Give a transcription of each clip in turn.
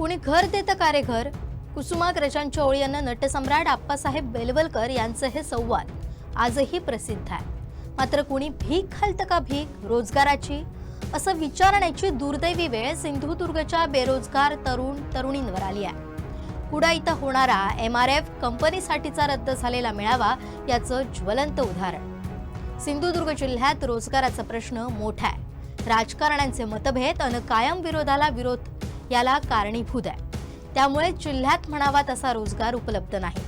कुणी घर देतं का रे घर कुसुमाग्रजांच्या यांना नटसम्राट आप्पासाहेब बेलवलकर यांचं हे संवाद आजही प्रसिद्ध आहे. मात्र कुणी भीक घालतं का भीक? रोजगाराची? असं विचारण्याची दुर्दैवी वेळ सिंधुदुर्गच्या बेरोजगार तरुण तरुणींवर आली आहे. कुडा इथं होणारा एम आर एफ कंपनीसाठीचा रद्द झालेला मेळावा याचं ज्वलंत उदाहरण. सिंधुदुर्ग जिल्ह्यात रोजगाराचा प्रश्न मोठा आहे. राजकारण्यांचे मतभेद अन कायम विरोधाला विरोध याला कारणीभूत आहे. त्यामुळे जिल्ह्यात म्हणावा तसा रोजगार उपलब्ध नाही.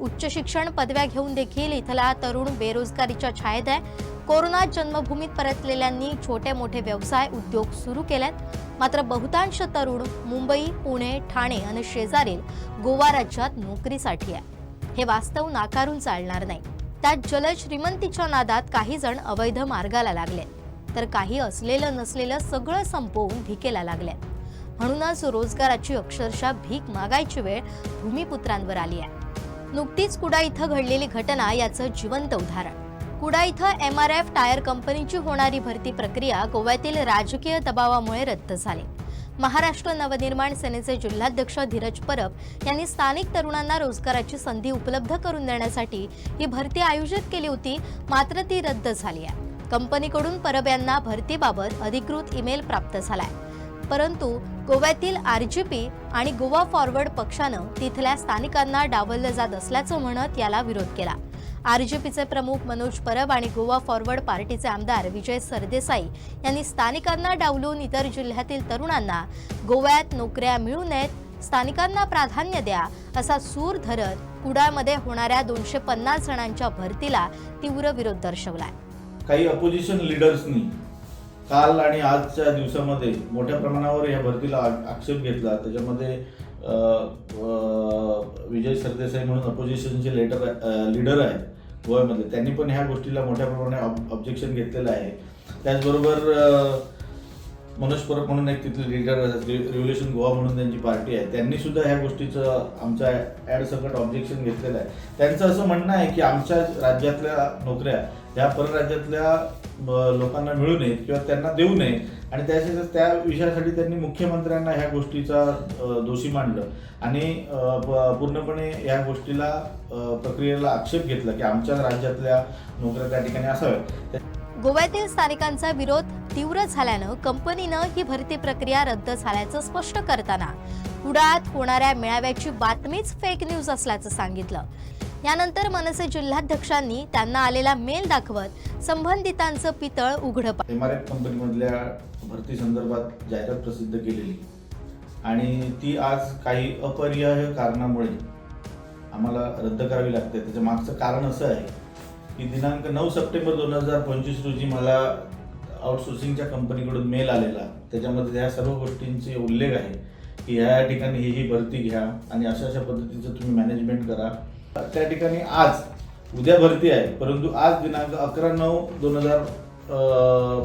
उच्च शिक्षण पदव्या घेऊन देखील इथला तरुण बेरोजगारीच्या छायेत आहे. कोरोना जन्मभूमीत परतलेल्यांनी छोटे मोठे व्यवसाय उद्योग सुरू केलेत. मात्र बहुतांश तरुण मुंबई पुणे ठाणे आणि शेजारील गोवा राज्यात नोकरीसाठी आहे. हे वास्तव नाकारून चालणार नाही. त्यात जल श्रीमंतीच्या नादात काही जण अवैध मार्गाला लागले. तर काही असलेलं नसलेलं सगळं संपवून भिकेला लागले. म्हणूनच रोजगाराची अक्षरशः भीक मागायची वेळ भूमिपुत्रांवर आली आहे. नुकतीच कुडा इथं घडलेली घटना याचं जिवंत उदाहरण. कुडा इथं एम आर एफ टायर कंपनीची होणारी भरती प्रक्रिया गोव्यातील राजकीय दबावामुळे रद्द झाली. महाराष्ट्र नवनिर्माण सेनेचे जिल्हाध्यक्ष धीरज परब यांनी स्थानिक तरुणांना रोजगाराची संधी उपलब्ध करून देण्यासाठी ही भरती आयोजित केली होती मात्र ती रद्द झाली आहे. कंपनीकडून परब यांना भरतीबाबत अधिकृत ईमेल प्राप्त झालाय. परंतु गोव्यातील आरजीपी आणि गोवा फॉरवर्ड पक्षानं तिथल्या स्थानिकांना डावललं जात असल्याचं म्हणत याला विरोध केला. आरजेपीचे प्रमुख मनोज परब आणि गोवा फॉरवर्ड पार्टीचे आमदार विजय सरदेसाई यांनी स्थानिकांना डावलून इतर जिल्ह्यातील तरुणांना गोव्यात नोकऱ्या मिळू नयेत स्थानिकांना प्राधान्य द्या असा सूर धरत कुडाळमध्ये होणाऱ्या दोनशे पन्नास जणांच्या भरतीला तीव्र विरोध दर्शवलाय. काही अपोजिशन लिडर्सनी काल आणि आजच्या दिवसामध्ये मोठ्या प्रमाणावर या भरतीला आक्षेप घेतला. त्याच्यामध्ये विजय सरदेसाई म्हणून अपोजिशनचे लेटर लीडर आहेत गोव्यामध्ये. त्यांनी पण ह्या गोष्टीला मोठ्या प्रमाणात ऑब्जेक्शन घेतलेलं आहे. त्याचबरोबर मनोज परब म्हणून एक तिथले लीडर रिव्होल्युशन गोवा म्हणून त्यांची पार्टी आहे. त्यांनी सुद्धा ह्या गोष्टीचं आमच्या ॲड सकट ऑब्जेक्शन घेतलेलं आहे. त्यांचं असं म्हणणं आहे की आमच्या राज्यातल्या नोकऱ्या ह्या परराज्यातल्या लोकांना मिळू नयेत किंवा त्यांना देऊ नये. आणि त्याच्या त्या विषयासाठी त्यांनी मुख्यमंत्र्यांना ह्या गोष्टीचा दोषी मांडलं आणि पूर्णपणे ह्या गोष्टीला प्रक्रियेला आक्षेप घेतला की आमच्या राज्यातल्या नोकऱ्या त्या ठिकाणी असाव्यात. गोव्यातील स्थानिकांचा विरोध तीव्र झाल्यानं कंपनीनं ही भरती प्रक्रिया रद्द झाल्याचं स्पष्ट करताना कुडाळात होणाऱ्या मेळाव्याची बातमीच फेक न्यूज असल्याचं सांगितलं. यानंतर मनसे जिल्हाध्यक्षांनी त्यांना आलेला मेल दाखवत संबंधितांचं पितळ उघडं पा- कंपनीमधल्या भरती संदर्भात जाहिरात प्रसिद्ध केलेली. आणि ती आज काही अपरिहार्य कारणामुळे आम्हाला रद्द करावी लागते. त्याच्या मागचं कारण असं आहे की दिनांक नऊ सप्टेंबर दोन हजार पंचवीस रोजी मला आउटसोर्सिंगच्या कंपनीकडून मेल आलेला. त्याच्यामध्ये त्या सर्व गोष्टींचे उल्लेख आहे की ह्या ठिकाणी ही ही भरती घ्या आणि अशा अशा पद्धतीचं तुम्ही मॅनेजमेंट करा. त्या ठिकाणी आज उद्या भरती आहे. परंतु आज दिनांक अकरा नऊ दोन हजार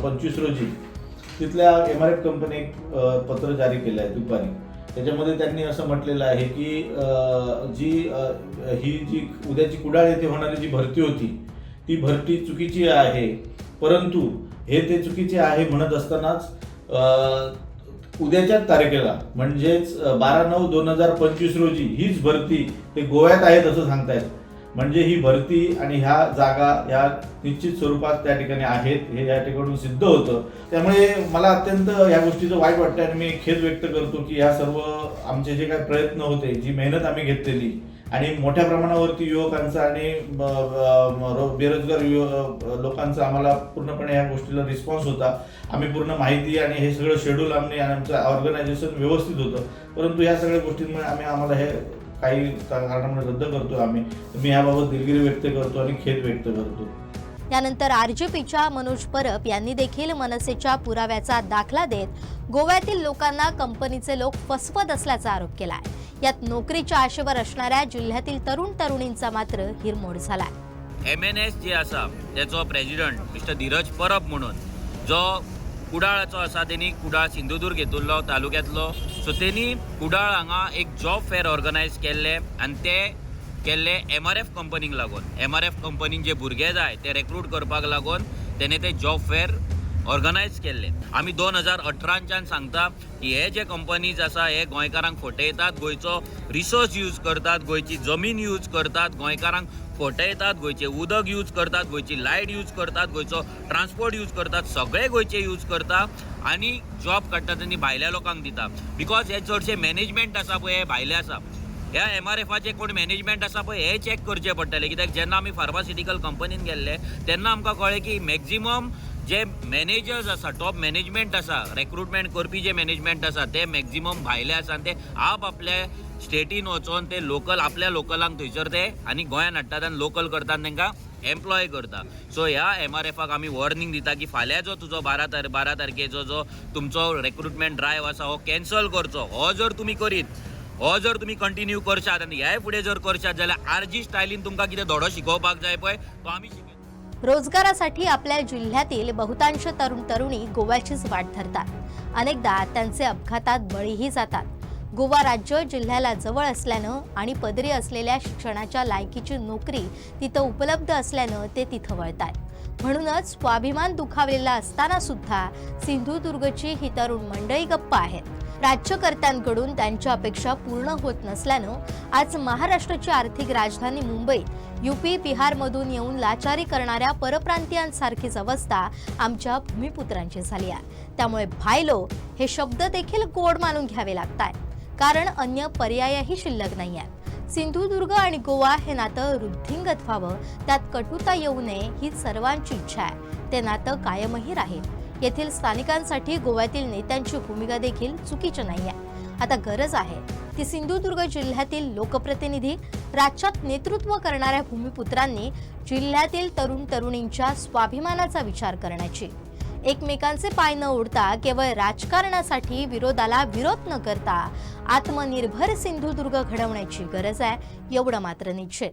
पंचवीस रोजी तिथल्या एम आर एफ कंपनी एक पत्र जारी केलं आहे दुपारी. त्याच्यामध्ये त्यांनी असं म्हटलेलं आहे की जी ही जी उद्याची कुडाळ येथे होणारी जी भरती होती ती भरती चुकीची आहे. परंतु हे ते चुकीचे आहे म्हणत असतानाच उद्याच्याच उद्याच्या तारखेला म्हणजेच बारा नऊ दोन हजार पंचवीस रोजी हीच भरती ते गोव्यात आहेत असं सांगतायत. म्हणजे ही भरती आणि ह्या जागा ह्या निश्चित स्वरूपात त्या ठिकाणी आहेत हे या ठिकाणून सिद्ध होतं. त्यामुळे मला अत्यंत या गोष्टीचं वाईट वाटतं आणि मी खेद व्यक्त करतो की ह्या सर्व आमचे जे काही प्रयत्न होते जी मेहनत आम्ही घेतलेली आणि मोठ्या प्रमाणावरती युवकांचा आणि बेरोजगार युव लोकांचा आम्हाला पूर्णपणे या गोष्टीला रिस्पॉन्स होता. आम्ही पूर्ण माहिती आणि हे सगळं शेड्यूल आम्ही आमचं ऑर्गनायझेशन व्यवस्थित होतं. परंतु या सगळ्या गोष्टींमुळे आम्ही आम्हाला हे काही कारणामुळे रद्द करतो आम्ही. मी याबाबत दिलगिरी व्यक्त करतो आणि खेद व्यक्त करतो. त्यानंतर आरजेपीच्या मनोज परब यांनी देखील मनसेच्या पुराव्याचा दाखला देत गोव्यातील लोकांना कंपनीचे लोक फसवत असल्याचा आरोप आहे यात नोकरीच्या आशेवर असणाऱ्या जिल्ह्यातील तरुण तरुणींचा मात्र हिरमोड झाला एम एन एस जे आसा त्याचो प्रेजिडंट मिस्टर धीरज परब म्हणून जो कुडाळाचो आसा तेणी कुडाळ सिंधुदूर्ग घेतिल्लो तालुक्यांतलो. सो तेणी कुडाळ हांगा एक जॉब फेअर ऑर्गनायज केल्ले आनी ते केल्ले एम आर एफ कंपनीक लागून. एम आर एफ कंपनीन जे भुरगे जाय ते रेक्रूट करपाक लागून तेणे ते जॉब फेअर ऑर्गनायज केल्ले आमी दोन हजार अठराच्यान सांगता की हे जे कंपनीज आसा हे गोंयकारांक फटयतात गोंयचो रिसोर्स यूज करतात गोंयची जमीन यूज करतात गोंयकारांक फटयतात गोंयचें उदक यूज करतात गोंयची लायट यूज करतात गोंयचो ट्रान्सपोर्ट यूज करतात सगळे गोंयचे यूज करता आनी जॉब काडटात तेणी भायल्या लोकांक दिता. बिकॉज हे चडशे मॅनेजमेंट आसा पळय हे भायले आसा. ह्या एम आर एफाचे कोण मॅनेजमेंट आसा पळय हे चॅक करचे पडटले. कित्याक जेन्ना आमी फार्मास्युटिकल कंपनीन गेल्ले तेन्ना आमकां कळ्ळें की मॅक्झिमम जे मॅनेजर्स आसा टॉप मॅनेजमेंट आसा रेक्रुटमेंट करपी जे मॅनेजमेंट आसा ते मॅक्झिमम भायले आसा आनी ते आप आपल्या स्टेटीन वचोन ते लोकल आपल्या लोकलांक थंयसर ते आनी गोंयान हाडटात आनी लोकल करतात आनी तांकां एम्प्लॉय करता सो ह्या एम आर एफाक आमी वॉर्निंग दिता की फाल्यां जो तुजो बारा तार बारा तारखेचो जो तुमचो रेक्रुटमेंट ड्रायव्ह आसा हो कॅन्सल करचो. हो जर तुमी करीत हो जर तुमी कंटिन्यू करशात आनी ह्याय फुडें जर करशात जाल्यार आर्जी स्टायलीन तुमकां कितें धडो शिकोवपाक जाय पळय तो आमी रोजगारासाठी आपल्या जिल्ह्यातील बहुतांश तरुण तरुणी गोव्याचीच वाट धरतात. अनेकदा त्यांचे अपघातात बळीही जातात. गोवा राज्य जिल्ह्याला जवळ असल्यानं आणि पदरी असलेल्या शिक्षणाच्या लायकीची नोकरी तिथं उपलब्ध असल्यानं ते तिथं वळतात म्हणूनच स्वाभिमान दुखावलेला असताना सुद्धा सिंधुदुर्गची ही तरुण मंडळी गप्प आहेत. राज्यकर्त्यांकडून त्यांच्या अपेक्षा पूर्ण होत नसल्यानं आज महाराष्ट्राची आर्थिक राजधानी मुंबईत युपी बिहारमधून येऊन लाचारी करणाऱ्या परप्रांतीयांसारखीच अवस्था आमच्या भूमिपुत्रांची झाली आहे. त्यामुळे भायलो हे शब्द देखील गोड मानून घ्यावे लागतात कारण अन्य पर्यायही शिल्लक नाही आहेत. सिंधुदुर्ग आणि गोवा हे नातं वृद्धिंगत व्हावं त्यात कटुता येऊ नये ही सर्वांची इच्छा आहे. ते नातं कायमही राहील. येथील स्थानिकांसाठी गोव्यातील नेत्यांची भूमिका देखील चुकीची नाही आहे आता गरज आहे. ती सिंधुदुर्ग जिल्ह्यातील लोकप्रतिनिधी राज्यात नेतृत्व करणाऱ्या भूमिपुत्रांनी जिल्ह्यातील तरुण तरुणींच्या स्वाभिमानाचा विचार करण्याची. एकमेकांचे पाय न ओढता केवळ राजकारणासाठी विरोधाला विरोध न करता आत्मनिर्भर सिंधुदुर्ग घडवण्याची गरज आहे एवढं मात्र निश्चित.